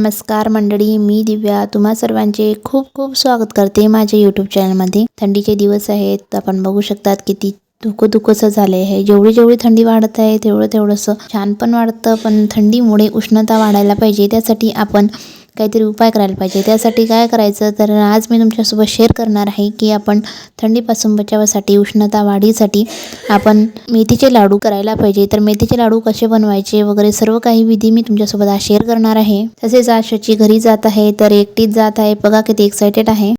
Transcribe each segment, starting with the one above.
नमस्कार मंडळी मी दिव्या. तुम्हा सर्वांचे खूप खूप स्वागत करते माझ्या यूट्यूब चॅनलमध्ये थंडीचे दिवस आहेत आपण बघू शकतात किती धुकं धुकंसं झाले आहे जेवढी जेवढी थंडी वाढत आहे तेवढं तेवढंसं छान पण वाढतं पण थंडीमुळे उष्णता वाढायला पाहिजे. त्यासाठी आपण काहीतरी उपाय करायला पाहिजे. त्यासाठी काय करायचं? तर आज मी तुमच्यासोबत शेअर करणार आहे की आपण थंडीपासून बचावासाठी उष्णता वाढीसाठी आपण मेथीचे लाडू करायला पाहिजे. तर मेथीचे लाडू कसे बनवायचे वगैरे सर्व काही विधी मी तुमच्यासोबत आज शेअर करणार आहे. तसेच आज शची घरी जात आहे तर एकटीच जात आहे. बघा किती एक्सायटेड आहे.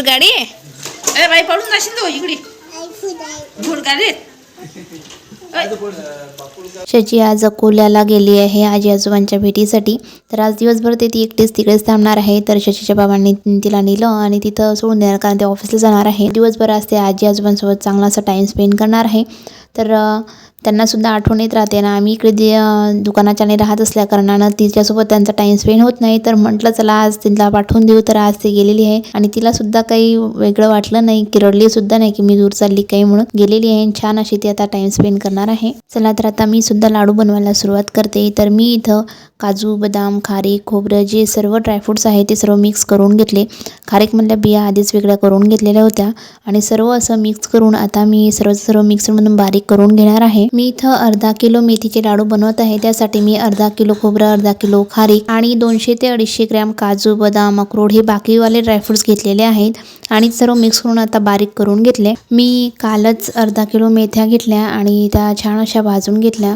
गाडी आहे? अरे बाई पडून जाशील तो इकडे. शची आज अकोल्याला गेली आहे. आजी आजोबांच्या भेटीसाठी. तर आज दिवसभर ते ती एकटीच तिकडेच थांबणार आहे. तर शशीच्या बाबांनी तिला नेलं आणि तिथं सोडून देणार कारण ते ऑफिसला जाणार आहे. दिवसभर आज ते आजी आजोबांसोबत चांगला असा टाईम स्पेंड करणार आहे. तर त्यांनासुद्धा आठवण येत राहते ना. आम्ही इकडे दे- दुकानाच्याने राहत असल्या कारणानं तिच्यासोबत त्यांचा टाईम स्पेंड होत नाही. तर म्हटलं चला आज तिला पाठवून देऊ. तर आज ती गेलेली आहे. आणि तिला सुद्धा काही वेगळं वाटलं नाही. की सुद्धा नाही की मी दूर चालली काही म्हणून. गेलेली आहे आणि छान अशी ती आता टाईम स्पेंड करणार आहे. चला तर आता मी सुद्धा लाडू बनवायला सुरुवात करते. तर मी इथं काजू बदाम खारीक खोबरं जे सर्व ड्रायफ्रूट्स आहे ते सर्व मिक्स करून घेतले. खारीकमधल्या बिया आधीच वेगळ्या करून घेतलेल्या होत्या. आणि सर्व असं मिक्स करून आता मी सर्व सर्व मिक्सरमधून बारीक करून घेणार आहे. मी इथं अर्धा किलो मेथीचे लाडू बनवत आहे. त्यासाठी मी अर्धा किलो खोबरं अर्धा किलो खारीक आणि दोनशे ते अडीचशे ग्रॅम काजू बदाम अक्रोड हे बाकीवाले ड्रायफ्रुट्स घेतलेले आहेत आणि सर्व मिक्स करून आता बारीक करून घेतले. मी कालच अर्धा किलो मेथ्या घेतल्या आणि त्या छान अशा भाजून घेतल्या.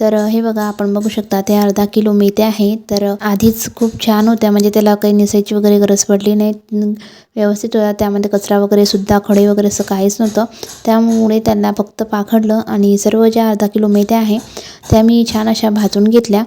तर हे बघा आपण बघू शकता त्या अर्धा किलो मेथ्या आहेत. तर आधीच खूप छान होत्या. म्हणजे त्याला काही निसायची वगैरे गरज पडली नाही. व्यवस्थित होत्या. त्यामध्ये कचरा वगैरे सुद्धा खडे वगैरे असं काहीच नव्हतं. त्यामुळे त्यांना फक्त काढलं आणि सर्व ज्या अर्धा किलो मेथ्या आहे त्या मी छान अशा भाजून घेतल्या.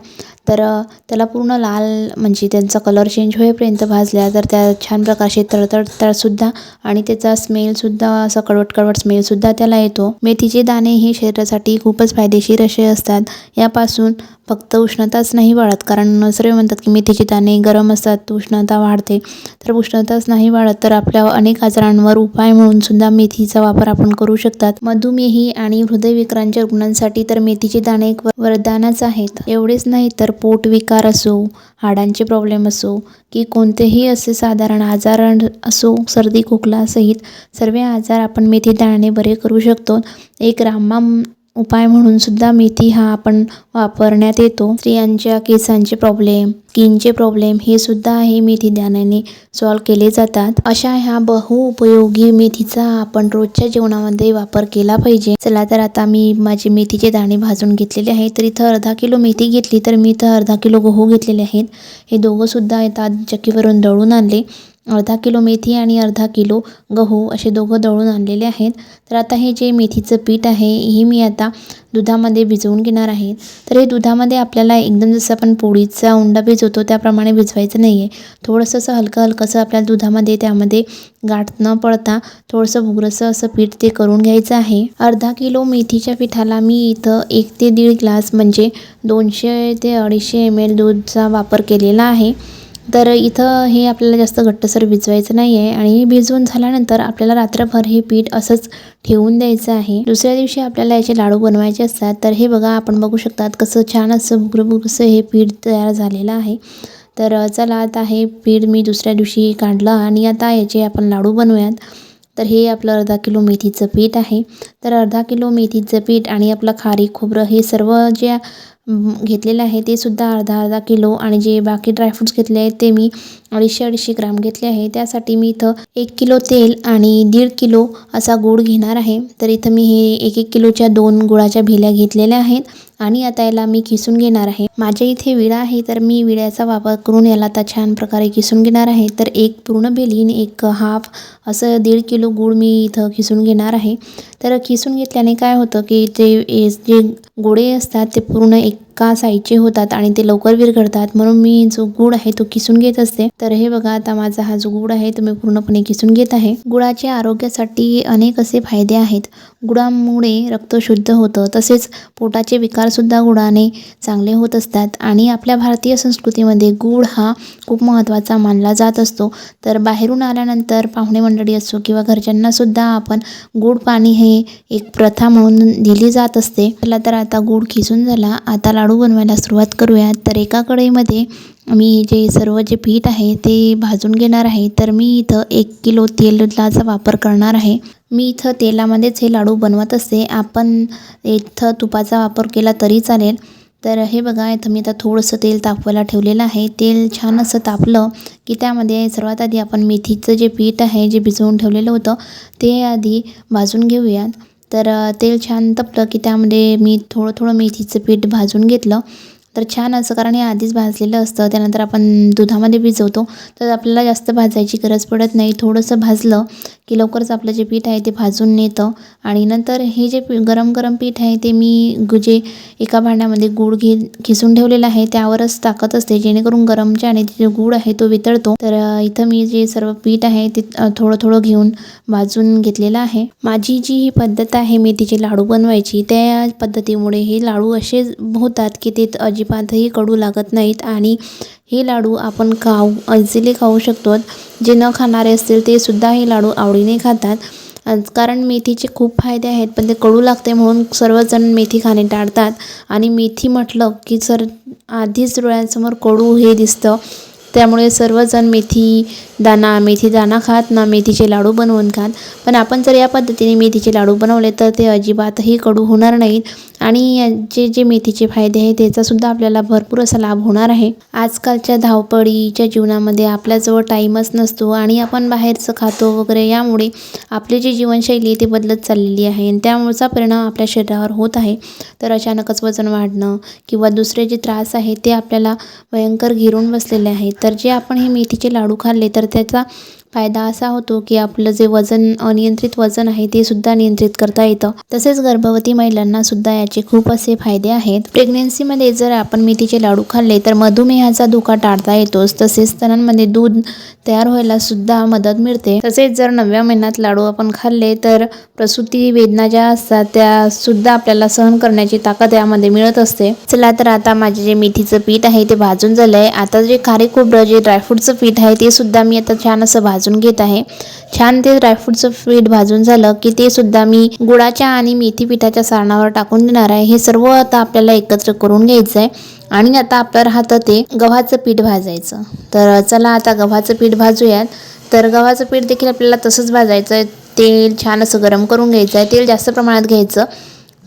तर त्याला पूर्ण लाल म्हणजे त्यांचा कलर चेंज होईपर्यंत भाजल्या तर त्या छान प्रकारचे तळतळतळसुद्धा आणि त्याचा स्मेलसुद्धा असा कडवट कडवट स्मेलसुद्धा त्याला येतो. मेथीचे दाणे हे शरीरासाठी खूपच फायदेशीर असे असतात. यापासून फक्त उष्णताच नाही वाढत कारण सर्व म्हणतात की मेथीचे दाणे गरम असतात उष्णता वाढते. तर उष्णताच नाही वाढत तर आपल्या अनेक आजारांवर उपाय म्हणून सुद्धा मेथीचा वापर आपण करू शकतात. मधुमेही आणि हृदयविकारांच्या रुग्णांसाठी तर मेथीचे दाणे एक वरदानच आहेत. एवढेच नाही तर पोटविकार असो हाडांचे प्रॉब्लेम असो की कोणतेही असे साधारण आजार असो सर्दी खोकला सहित सर्व आजार आपण मेथी दाणे बरे करू शकतो. एक रामबाम उपाय म्हणून सुद्धा मेथी हा आपण वापरण्यात येतो. स्त्रियांच्या केसांचे प्रॉब्लेम स्किनचे प्रॉब्लेम हे सुद्धा हे मेथी दाण्याने सॉल्व केले जातात. अशा ह्या बहुउपयोगी मेथीचा आपण रोजच्या जेवणामध्ये वापर केला पाहिजे. चला तर आता मी माझे मेथीचे दाणे भाजून घेतलेले आहेत. तर इथं अर्धा किलो मेथी घेतली तर मी इथं अर्धा किलो गहू घेतलेले आहेत. हे दोघंसुद्धा येतात चक्कीवरून दळून आणले. अर्धा किलो मेथी आणि अर्धा किलो गहू असे दोघं दळून आणलेले आहेत. तर आता हे जे मेथीचं पीठ आहे हे मी आता दुधामध्ये भिजवून घेणार आहे. तर हे दुधामध्ये आपल्याला एकदम जसं आपण पोळीचा उंडा भिजवतो त्याप्रमाणे भिजवायचं नाही आहे थोडंसं असं हलकं हलकंसं आपल्याला दुधामध्ये त्यामध्ये गाठ न पडता थोडंसं भुगरंसं असं पीठ ते करून घ्यायचं आहे. अर्धा किलो मेथीच्या पिठाला मी इथं एक ते दीड ग्लास म्हणजे दोनशे ते अडीचशे एम एल दूधचा वापर केलेला आहे. तर इथं हे आपल्याला जास्त घट्टसर भिजवायचं नाही आहे आणि भिजवून झाल्यानंतर आपल्याला रात्रभर हे पीठ असंच ठेवून द्यायचं आहे. दुसऱ्या दिवशी आपल्याला याचे लाडू बनवायचे असतात तर हे बघा आपण बघू शकतात कसं छान असं भुगरं असं हे पीठ तयार झालेलं आहे. तर चला आता हे पीठ मी दुसऱ्या दिवशी काढलं आणि आता याचे आपण लाडू बनवूयात. तर हे आपलं अर्धा किलो मेथीचं पीठ आहे. तर अर्धा किलो मेथीचं पीठ आणि आपलं खारी खोबरं हे सर्व जे घेतलेलं आहे. ते सुद्धा अर्धा अर्धा किलो आणि जे बाकी ड्रायफ्रूट्स घेतले आहेत ते मी अडीचशे अडीचशे ग्राम घेतले आहे. त्यासाठी मी इथं एक किलो तेल आणि दीड किलो असा गूळ घेणार आहे. तर इथं मी हे एक एक किलोच्या दोन गुळाच्या भेल्या घेतलेल्या आहेत आणि आता याला मी किसून घेणार आहे. माझ्या इथे विळा आहे तर मी विळ्याचा वापर करून याला आता छान प्रकारे किसून घेणार आहे. तर एक पूर्ण बेलीन एक हाफ असं दीड किलो गूळ मी इथं किसून घेणार आहे. तर किसून घेतल्याने काय होतं की ते ए- जे गोळे असतात ते पूर्ण एका साईडचे होतात आणि ते लवकर विरघळतात. म्हणून मी जो गूळ आहे तो किसून घेत असते. तर हे बघा आता माझा हा जो गूळ आहे तो मी पूर्णपणे किसून घेत आहे. गुळाचे आरोग्यासाठी अनेक असे फायदे आहेत. गुळामुळे रक्त शुद्ध होतं. तसेच पोटाचे विकारसुद्धा गुळाने चांगले होत असतात. आणि आपल्या भारतीय संस्कृतीमध्ये गूळ हा खूप महत्त्वाचा मानला जात असतो. तर बाहेरून आल्यानंतर पाहुणे मंडळी असो किंवा घरच्यांनासुद्धा आपण गूळ पाणी हे एक प्रथा म्हणून दिली जात असते. चला तर आता गूळ खिसून झाला. आता लाडू बनवायला सुरुवात करूयात तर एका कढईमध्ये मी जे सर्व जे पीठ आहे ते भाजून घेणार आहे. तर मी इथं एक किलो तेलाचा वापर करणार आहे. मी इथं तेलामध्येच हे लाडू बनवत असते. आपण इथं तुपाचा वापर केला तरी चालेल. तर हे बघा इथं मी आता थोडंसं तेल तापवायला ठेवलेलं आहे. तेल छान असं तापलं की त्यामध्ये सर्वात आधी आपण मेथीचं जे पीठ आहे जे भिजवून ठेवलेलं होतं ते आधी भाजून घेऊयात. तर तेल छान तपलं की त्यामध्ये मी थोडं थोडं मेथीचं पीठ भाजून घेतलं. तर छान असं कारण हे आधीच भाजलेलं असतं त्यानंतर आपण दुधामध्ये भिजवतो. तर आपल्याला जास्त भाजायची गरज पडत नाही. थोडंसं भाजलं की लवकरच आपलं जे पीठ आहे ते भाजून नेतं. आणि नंतर हे जे पी गरम गरम पीठ आहे ते मी जे एका भांड्यामध्ये गूळ घे खिसून ठेवलेलं आहे त्यावरच टाकत असते. जेणेकरून गरमच्या आणि जे गूळ आहे तो वितळतो. तर इथं मी जे सर्व पीठ आहे ते थोडं थोडं घेऊन भाजून घेतलेलं आहे. माझी जी ही पद्धत आहे मेथीचे लाडू बनवायची. त्या पद्धतीमुळे हे लाडू असे होतात की ते अजिबातही कडू लागत नाहीत आणि हे लाडू आपण खाऊ इझिली खाऊ शकतो. जे न खाणारे असतील ते सुद्धा हे लाडू आवडीने खातात. कारण मेथीचे खूप फायदे आहेत पण ते कडू लागते म्हणून सर्वजण मेथी खाणे टाळतात. आणि मेथी म्हटलं की सर आधीच डोळ्यांसमोर कडू हे दिसतं. त्यामुळे सर्वजण मेथी दाणा मेथी दाणा खात ना मेथीचे लाडू बनवून खात. पण आपण जर या पद्धतीने मेथीचे लाडू बनवले तर ते अजिबातही कडू होणार नाहीत. आणि या- जे जे मेथीचे फायदे आहेत त्याचासुद्धा आपल्याला भरपूर असा लाभ होणार आहे. आजकालच्या धावपळीच्या जीवनामध्ये आपल्याजवळ टाईमच नसतो आणि आपण बाहेरचं खातो वगैरे यामुळे आपली जी जीवनशैली आहे ती बदलत चाललेली आहे आणि त्यामुळेचा परिणाम आपल्या शरीरावर होत आहे. तर अचानकच वजन वाढणं किंवा दुसरे जे त्रास आहेत ते आपल्याला भयंकर घेरून बसलेले आहे तर जे आपण हे मेथीचे लाडू खाल्ले तर त्याचा फायदा असा होतो की आपलं जे वजन अनियंत्रित वजन आहे ते सुद्धा नियंत्रित करता येतं. तसेच गर्भवती महिलांना सुद्धा याचे खूप असे फायदे आहेत. प्रेग्नेन्सीमध्ये जर आपण मेथीचे लाडू खाल्ले तर मधुमेहाचा धोका टाळता येतोच. तसेच स्तनांमध्ये दूध तयार व्हायला सुद्धा मदत मिळते. तसेच जर नवव्या महिन्यात लाडू आपण खाल्ले तर प्रसूती वेदना ज्या असतात त्या सुद्धा आपल्याला सहन करण्याची ताकद यामध्ये मिळत असते. चला तर आता माझे जे मेथीचं पीठ आहे ते भाजून झालं आहे आता जे खारे खोबरं जे ड्रायफ्रूटचं पीठ आहे ते सुद्धा मी आता छान असं भाजून घेत आहे. छान ते ड्रायफ्रूटचं पीठ भाजून झालं की ते सुद्धा मी गुळाच्या आणि मेथी पिठाच्या सारणावर टाकून देणार आहे. हे सर्व आता आपल्याला एकत्र करून घ्यायचं आहे आणि आता आपल्या राहतं ते गव्हाचं पीठ भाजायचं. तर चला आता गव्हाचं पीठ भाजूयात. तर गव्हाचं पीठ देखील आपल्याला तसंच भाजायचं आहे तेल छान असं गरम करून घ्यायचं आहे तेल जास्त प्रमाणात घ्यायचं.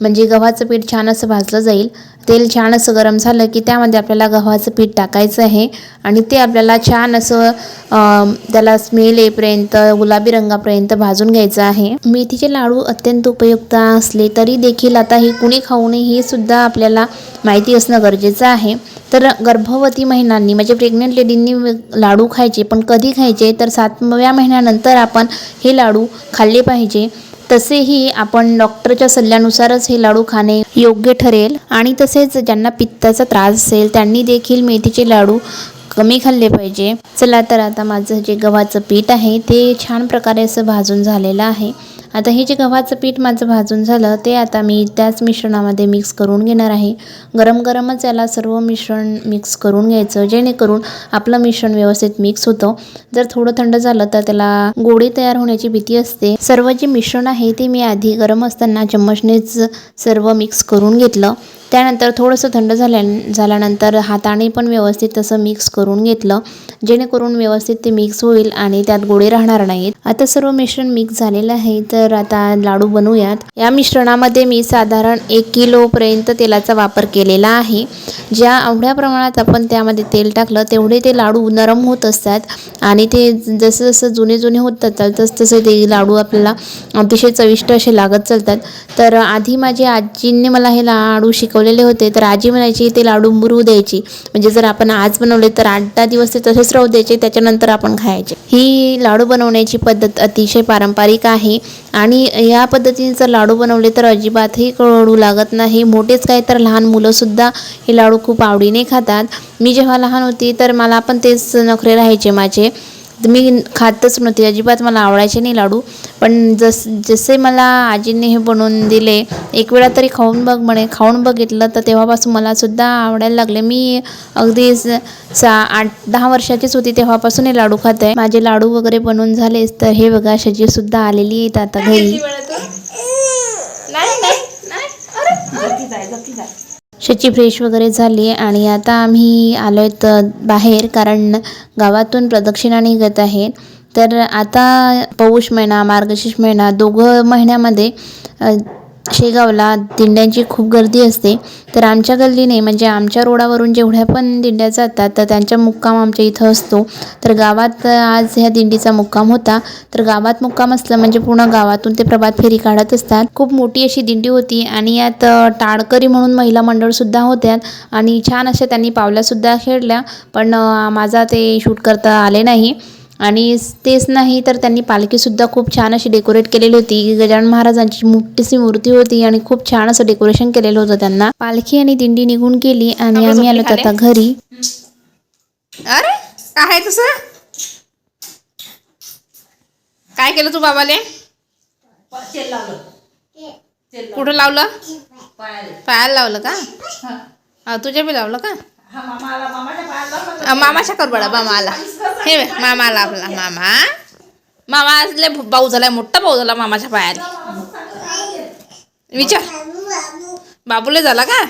म्हणजे गव्हाचं पीठ छान असं भाजलं जाईल. तेल छान असं गरम झालं की त्यामध्ये आपल्याला गव्हाचं पीठ टाकायचं आहे. आणि ते आपल्याला छान असं त्याला स्मेल येईपर्यंत गुलाबी रंगापर्यंत भाजून घ्यायचं आहे. मेथीचे लाडू अत्यंत उपयुक्त असले तरी देखील आता हे कुणी खाऊ नये हे सुद्धा आपल्याला माहिती असणं गरजेचं आहे. तर गर्भवती महिलांनी म्हणजे प्रेग्नंट लेडींनी लाडू खायचे पण कधी खायचे? तर सातव्या महिन्यानंतर आपण हे लाडू खाल्ले पाहिजे. तसेही आपण डॉक्टरच्या सल्ल्यानुसारच हे लाडू खाणे योग्य ठरेल आणि तसेच ज्यांना पित्ताचा त्रास असेल त्यांनी देखील मेथीचे लाडू कमी खाल्ले पाहिजे. चला तर आता माझं जे गव्हाचं पीठ आहे ते छान प्रकारे असं भाजून झालेलं आहे. आता हे जे गव्हाचं पीठ माझं भाजून झालं ते आता मी त्याच मिश्रणामध्ये मिक्स करून घेणार आहे. गरम गरमच याला सर्व मिश्रण मिक्स करून घ्यायचं जेणेकरून आपलं मिश्रण व्यवस्थित मिक्स होतं. जर थोडं थंड झालं तर त्याला गोडी तयार होण्याची भीती असते. सर्व जे मिश्रण आहे ते मी आधी गरम असताना चम्मचनेच सर्व मिक्स करून घेतलं. त्यानंतर थोडंसं थंड झाल्या झाल्यानंतर हाताने पण व्यवस्थित तसं मिक्स करून घेतलं. जेणेकरून व्यवस्थित ते मिक्स होईल आणि त्यात गोळे राहणार नाहीत. आता सर्व मिश्रण मिक्स झालेलं आहे तर आता लाडू बनवूयात. या मिश्रणामध्ये मी साधारण एक किलोपर्यंत तेलाचा वापर केलेला आहे. ज्या एवढ्या प्रमाणात आपण त्यामध्ये तेल टाकलं तेवढे ते लाडू नरम होत असतात. आणि ते जसं जसं जुने जुने होत जातात तसं तसे ते लाडू आपल्याला अतिशय चविष्ट असे लागत चालतात. तर आधी माझी आजींनी मला हे लाडू शिकव शिकवलेले होते तर आजी म्हणायची ते लाडू मुरू द्यायची. म्हणजे जर आपण आज बनवले तर आठ दहा दिवस ते तसेच राहू द्यायचे त्याच्यानंतर आपण खायचे. ही लाडू बनवण्याची पद्धत अतिशय पारंपरिक आहे आणि या पद्धतीने जर लाडू बनवले तर अजिबातही कळू लागत नाही. मोठेच काय तर लहान मुलंसुद्धा हे लाडू खूप आवडीने खातात. मी जेव्हा लहान होती तर मला पण तेच नखरे राहायचे माझे. मी खातच नव्हती. अजिबात मला आवडायचे नाही लाडू. पण जस जसे मला आजींनी हे बनवून दिले एक वेळा तरी खाऊन बघ म्हणे. खाऊन बघितलं तर तेव्हापासून मला सुद्धा आवडायला लागले. मी अगदी स- आठ दहा वर्षाचीच होती तेव्हापासून हे लाडू खात. आहे माझे लाडू वगैरे बनवून झालेच तर हे बघा शजी सुद्धा आलेली आहेत आता घरी. शेची शची फ्रेश वगैरे झाली आणि आता आम्ही आलो आहेत बाहेर कारण गावातून प्रदक्षिणा निघत आहे. तर आता पौष महिना मार्गशीर्ष महिना दोघं महिन्यामध्ये शेगावला दिंड्यांची खूप गर्दी असते. तर आमच्या गल्लीने म्हणजे आमच्या रोडावरून जेवढ्या पण दिंड्या जातात तर त्यांचा मुक्काम आमच्या इथं असतो. तर गावात आज ह्या दिंडीचा मुक्काम होता. तर गावात मुक्काम असलं म्हणजे पूर्ण गावातून ते प्रभात फेरी काढत असतात. खूप मोठी अशी दिंडी होती आणि यात टाळकरी म्हणून महिला मंडळसुद्धा होत्या आणि छान अशा त्यांनी पावल्यासुद्धा खेळल्या. पण माझा ते शूट करता आले नाही. आणि तेच नाही तर त्यांनी पालखीसुद्धा खूप छान अशी डेकोरेट केलेली होती. गजानन महाराजांची मोठीशी मूर्ती होती आणि खूप छान असं डेकोरेशन केलेलं होतं त्यांना. पालखी आणि दिंडी निघून गेली आणि आम्ही आलो आता घरी. अरे काय आहे तुझं काय केलं तू बाबाले? कुठं लावलं? पायाला लावलं का? हा तुझ्या बी लावलं का? मामाच्या कर बडा मामा आला हे बघ, मामा आला आपला मामा. मामा आज लय भाऊ झालाय मोठा भाऊ झाला मामाच्या पायाला. विचार. बाबूले झाला का?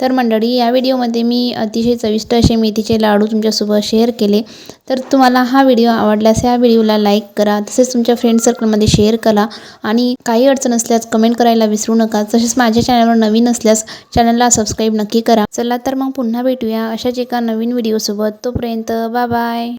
तर मंडळी या व्हिडिओमध्ये मी अतिशय चविष्ट असे मेथीचे लाडू तुमच्यासोबत शेअर केले. तर तुम्हाला हा व्हिडिओ आवडल्यास या व्हिडिओला लाईक करा तसेच तुमच्या फ्रेंड सर्कलमध्ये शेअर करा आणि काही अडचण असल्यास कमेंट करायला विसरू नका. तसेच माझ्या चॅनलवर नवीन असल्यास चॅनलला सबस्क्राईब नक्की करा. चला तर मग पुन्हा भेटूया अशाच एका नवीन व्हिडिओसोबत तोपर्यंत बाय बाय